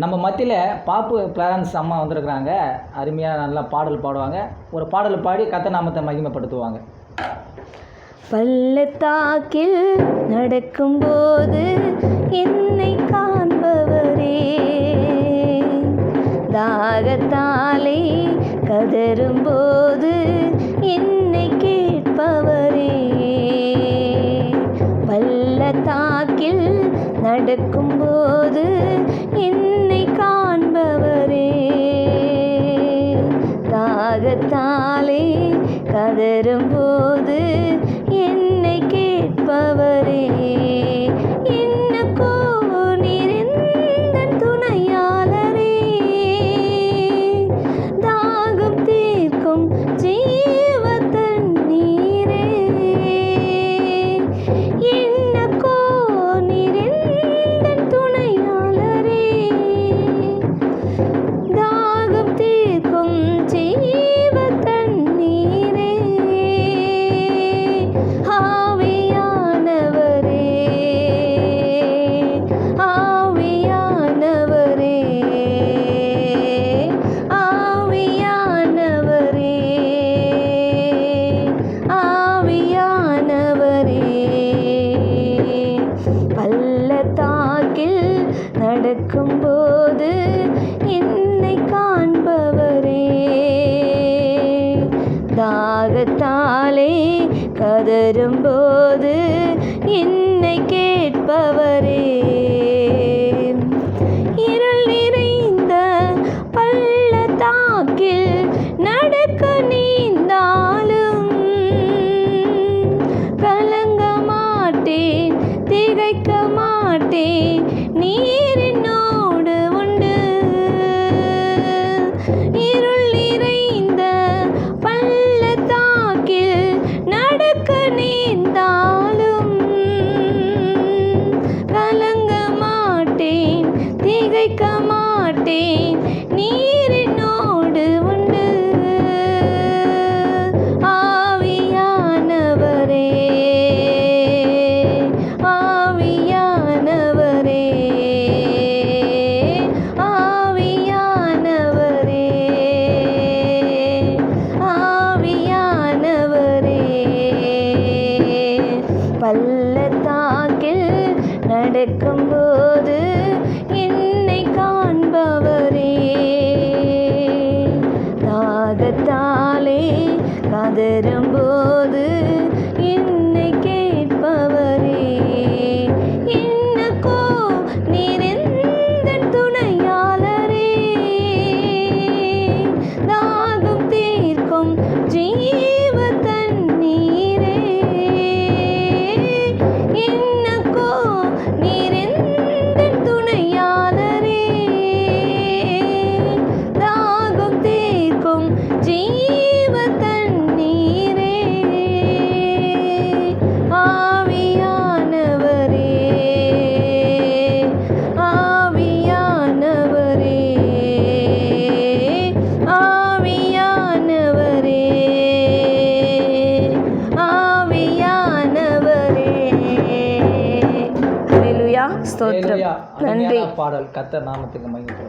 நம்ம மத்தியில் பாப்பு பேரண்ட்ஸ் அம்மா வந்திருக்கிறாங்க. அருமையாக நல்லா பாடல் பாடுவாங்க. ஒரு பாடல் பாடி கத்த நாமத்தை மகிமைப்படுத்துவாங்க. பள்ளத்தாக்கில் நடக்கும்போது என்னை காண்பவரே. தாகத்தாலே கதரும்போது நடக்கும்போது என்னை காண்பவரே. தாகத்தாலே கதறும்போது என்னை கேட்பவரே. கரத்தாலே கதரும் போது என்னை கேட்பவரே. இருள் நிறைந்த பள்ளத்தாக்கில் நடக்க நீந்தாலும் கலங்க மாட்டேன் திகைக்க மாட்டேன் நீர் நடக்க நீந்தாலும் கலங்க மாட்டேன் திகைக்க மாட்டேன். நீ பள்ளத்தாக்கில் நடக்கும்போது என்னை காண்பவரே. தாகத்தாலே கதறும்போது ஸ்தோத்திரம். நன்றி. பாடல். கத்த நாமத்துக்கு மகிமை.